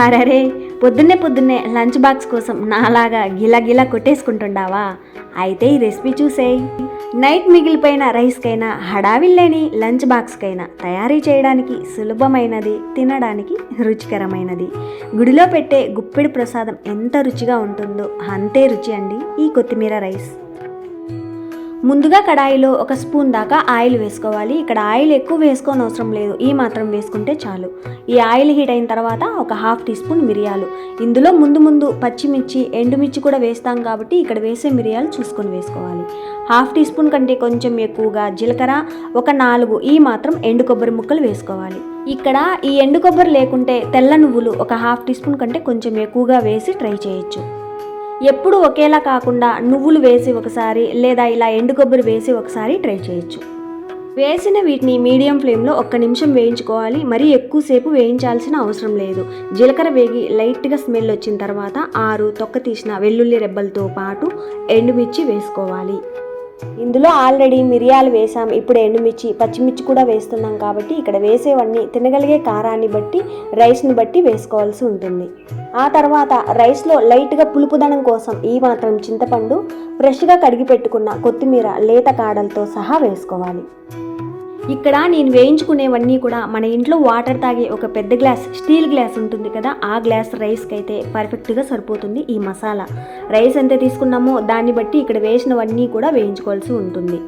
అరరే పొద్దున్నే పొద్దున్నే లంచ్ బాక్స్ కోసం నాలాగా గిలా గిలా కొట్టేసుకుంటుండావా? అయితే ఈ రెసిపీ చూసేయ్. నైట్ మిగిలిపోయిన రైస్కైనా హడావిల్లేని లంచ్ బాక్స్కైనా తయారీ చేయడానికి సులభమైనది తినడానికి రుచికరమైనది. గుడిలో పెట్టే గుప్పిడి ప్రసాదం ఎంత రుచిగా ఉంటుందో అంతే రుచి అండి ఈ కొత్తిమీర రైస్. ముందుగా కడాయిలో ఒక స్పూన్ దాకా ఆయిల్ వేసుకోవాలి. ఇక్కడ ఆయిల్ ఎక్కువ వేసుకోని అవసరం లేదు. ఈ మాత్రం వేసుకుంటే చాలు. ఈ ఆయిల్ హీట్ అయిన తర్వాత ఒక హాఫ్ టీ స్పూన్ మిరియాలు. ఇందులో ముందు ముందు పచ్చిమిర్చి ఎండుమిర్చి కూడా వేస్తాం కాబట్టి ఇక్కడ వేసే మిరియాలు చూసుకొని వేసుకోవాలి. హాఫ్ టీ స్పూన్ కంటే కొంచెం ఎక్కువగా జీలకర్ర ఒక నాలుగు ఈ మాత్రం ఎండు కొబ్బరి ముక్కలు వేసుకోవాలి. ఇక్కడ ఈ ఎండు కొబ్బరి లేకుంటే తెల్ల నువ్వులు ఒక హాఫ్ టీ స్పూన్ కంటే కొంచెం ఎక్కువగా వేసి ట్రై చేయొచ్చు. ఎప్పుడు ఒకేలా కాకుండా నువ్వులు వేసి ఒకసారి లేదా ఇలా ఎండు కొబ్బరి వేసి ఒకసారి ట్రై చేయొచ్చు. వేసిన వీటిని మీడియం ఫ్లేమ్లో ఒక్క నిమిషం వేయించుకోవాలి. మరీ ఎక్కువసేపు వేయించాల్సిన అవసరం లేదు. జీలకర్ర వేగి లైట్గా స్మెల్ వచ్చిన తర్వాత ఆరు తొక్క తీసిన వెల్లుల్లి రెబ్బలతో పాటు ఎండుమిర్చి వేసుకోవాలి. ఇందులో ఆల్రెడీ మిరియాలు వేసాం ఇప్పుడు ఎండుమిర్చి పచ్చిమిర్చి కూడా వేస్తున్నాం కాబట్టి ఇక్కడ వేసేవన్నీ తినగలిగే కారాన్ని బట్టి రైస్ని బట్టి వేసుకోవాల్సి ఉంటుంది. ఆ తర్వాత రైస్లో లైట్గా పులుపుదనం కోసం ఈ మాత్రం చింతపండు ఫ్రెష్గా కడిగి పెట్టుకున్న కొత్తిమీర లేత కాడలతో సహా వేసుకోవాలి. ఇక్కడ నేను వేయించుకునేవన్నీ కూడా మన ఇంట్లో వాటర్ తాగే ఒక పెద్ద గ్లాస్ స్టీల్ గ్లాస్ ఉంటుంది కదా ఆ గ్లాస్ రైస్కి అయితే పర్ఫెక్ట్గా సరిపోతుంది ఈ మసాలా. రైస్ ఎంత తీసుకున్నామో దాన్ని బట్టి ఇక్కడ వేసినవన్నీ కూడా వేయించుకోవాల్సి ఉంటుంది.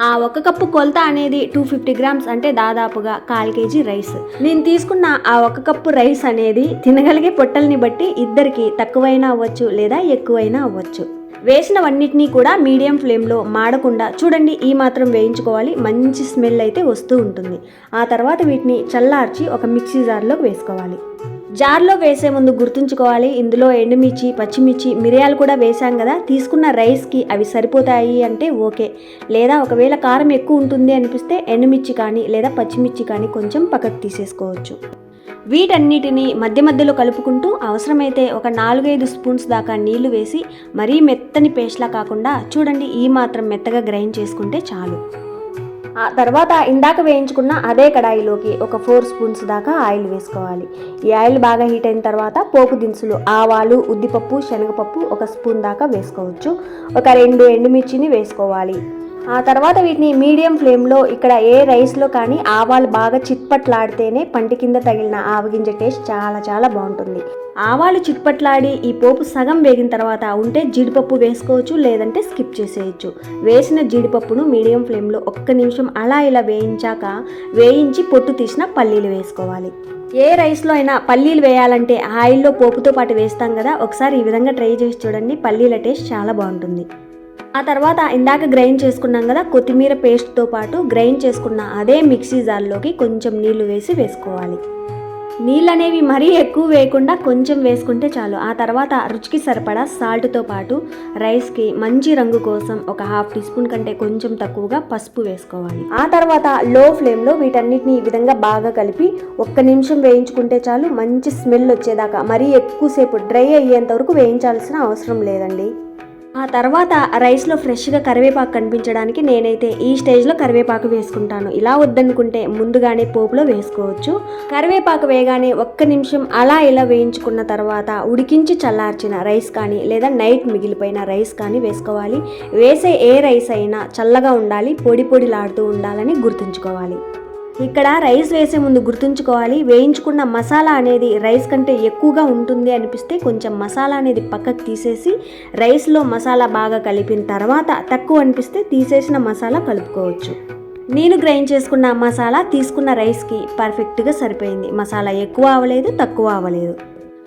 ఆ ఒక కప్పు కొలత అనేది టూ ఫిఫ్టీ గ్రామ్స్ అంటే దాదాపుగా కాల్ కేజీ రైస్. నేను తీసుకున్న ఆ ఒక కప్పు రైస్ అనేది తినగలిగే పొట్టల్ని బట్టి ఇద్దరికి తక్కువైనా అవ్వచ్చు లేదా ఎక్కువైనా అవ్వచ్చు. వేసినవన్నిటినీ కూడా మీడియం ఫ్లేమ్లో మాడకుండా చూడండి ఈ మాత్రం వేయించుకోవాలి. మంచి స్మెల్ అయితే వస్తూ ఉంటుంది. ఆ తర్వాత వీటిని చల్లార్చి ఒక మిక్సీ జార్లోకి వేసుకోవాలి. జార్లో వేసే ముందు గుర్తుంచుకోవాలి. ఇందులో ఎండుమిర్చి పచ్చిమిర్చి మిరియాలు కూడా వేసాం కదా. తీసుకున్న రైస్కి అవి సరిపోతాయి అంటే ఓకే. లేదా ఒకవేళ కారం ఎక్కువ ఉంటుంది అనిపిస్తే ఎండుమిర్చి కానీ లేదా పచ్చిమిర్చి కానీ కొంచెం పక్కకు తీసేసుకోవచ్చు. వీటన్నిటిని మధ్య మధ్యలో కలుపుకుంటూ అవసరమైతే ఒక నాలుగైదు స్పూన్స్ దాకా నీళ్ళు వేసి మరీ మెత్తని పేస్ట్లా కాకుండా చూడండి ఈ మాత్రం మెత్తగా గ్రైండ్ చేసుకుంటే చాలు. ఆ తర్వాత ఇందాక వేయించుకున్న అదే కడాయిలోకి ఒక ఫోర్ స్పూన్స్ దాకా ఆయిల్ వేసుకోవాలి. ఈ ఆయిల్ బాగా హీట్ అయిన తర్వాత పోపు దినుసులు ఆవాలు ఉద్దిపప్పు శనగపప్పు ఒక స్పూన్ దాకా వేసుకోవచ్చు. ఒక రెండు ఎండుమిర్చిని వేసుకోవాలి. ఆ తర్వాత వీటిని మీడియం ఫ్లేమ్లో ఇక్కడ ఏ రైస్లో కానీ ఆవాలు బాగా చిట్పట్లాడితేనే పంటి కింద తగిలిన ఆవగింజ టేస్ట్ చాలా చాలా బాగుంటుంది. ఆవాలు చిట్పట్లాడి ఈ పోపు సగం వేగిన తర్వాత ఉంటే జీడిపప్పు వేసుకోవచ్చు లేదంటే స్కిప్ చేసేయచ్చు. వేసిన జీడిపప్పును మీడియం ఫ్లేమ్లో ఒక్క నిమిషం అలా ఇలా వేయించాక వేయించి పొట్టు తీసిన పల్లీలు వేసుకోవాలి. ఏ రైస్లో అయినా పల్లీలు వేయాలంటే ఆయిల్లో పోపుతో పాటు వేస్తాం కదా ఒకసారి ఈ విధంగా ట్రై చేసి చూడండి పల్లీల టేస్ట్ చాలా బాగుంటుంది. ఆ తర్వాత ఇందాక గ్రైండ్ చేసుకున్నాం కదా కొత్తిమీర పేస్ట్తో పాటు గ్రైండ్ చేసుకున్న అదే మిక్సీ జార్లోకి కొంచెం నీళ్ళు వేసి వేసుకోవాలి. నీళ్ళు అనేవి మరీ ఎక్కువ వేయకుండా కొంచెం వేసుకుంటే చాలు. ఆ తర్వాత రుచికి సరిపడా సాల్ట్తో పాటు రైస్కి మంచి రంగు కోసం ఒక హాఫ్ టీ స్పూన్ కంటే కొంచెం తక్కువగా పసుపు వేసుకోవాలి. ఆ తర్వాత లో ఫ్లేమ్లో వీటన్నిటిని ఈ విధంగా బాగా కలిపి ఒక్క నిమిషం వేయించుకుంటే చాలు మంచి స్మెల్ వచ్చేదాకా మరీ ఎక్కువసేపు డ్రై అయ్యేంత వరకు వేయించాల్సిన అవసరం లేదండి. ఆ తర్వాత రైస్లో ఫ్రెష్గా కరివేపాకు కనిపించడానికి నేనైతే ఈ స్టేజ్లో కరివేపాకు వేసుకుంటాను. ఇలా వద్దనుకుంటే ముందుగానే పోపులో వేసుకోవచ్చు. కరివేపాకు వేయగానే ఒక్క నిమిషం అలా ఇలా వేయించుకున్న తర్వాత ఉడికించి చల్లార్చిన రైస్ కానీ లేదా నైట్ మిగిలిపోయిన రైస్ కానీ వేసుకోవాలి. వేసే ఏ రైస్ అయినా చల్లగా ఉండాలి పొడి పొడిలాడుతూ ఉండాలని గుర్తుంచుకోవాలి. ఇక్కడ రైస్ వేసే ముందు గుర్తుంచుకోవాలి వేయించుకున్న మసాలా అనేది రైస్ కంటే ఎక్కువగా ఉంటుంది అనిపిస్తే కొంచెం మసాలా అనేది పక్కకు తీసేసి రైస్లో మసాలా బాగా కలిపిన తర్వాత తక్కువ అనిపిస్తే తీసేసిన మసాలా కలుపుకోవచ్చు. నేను గ్రైండ్ చేసుకున్న మసాలా తీసుకున్న రైస్కి పర్ఫెక్ట్గా సరిపోయింది. మసాలా ఎక్కువ అవ్వలేదు తక్కువ అవ్వలేదు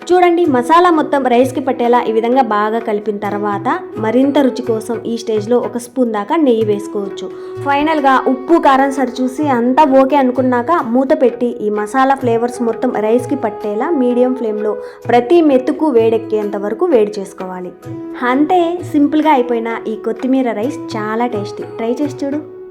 చూడండి మసాలా మొత్తం రైస్కి పట్టేలా ఈ విధంగా బాగా కలిపిన తర్వాత మరింత రుచి కోసం ఈ స్టేజ్లో ఒక స్పూన్ దాకా నెయ్యి వేసుకోవచ్చు. ఫైనల్గా ఉప్పు కారం సరి చూసి అంతా ఓకే అనుకున్నాక మూత పెట్టి ఈ మసాలా ఫ్లేవర్స్ మొత్తం రైస్కి పట్టేలా మీడియం ఫ్లేమ్లో ప్రతి మెతుకు వేడెక్కేంత వరకు వేడి చేసుకోవాలి. అంతే సింపుల్గా అయిపోయిన ఈ కొత్తిమీర రైస్ చాలా టేస్టీ. ట్రై చేసి చూడు.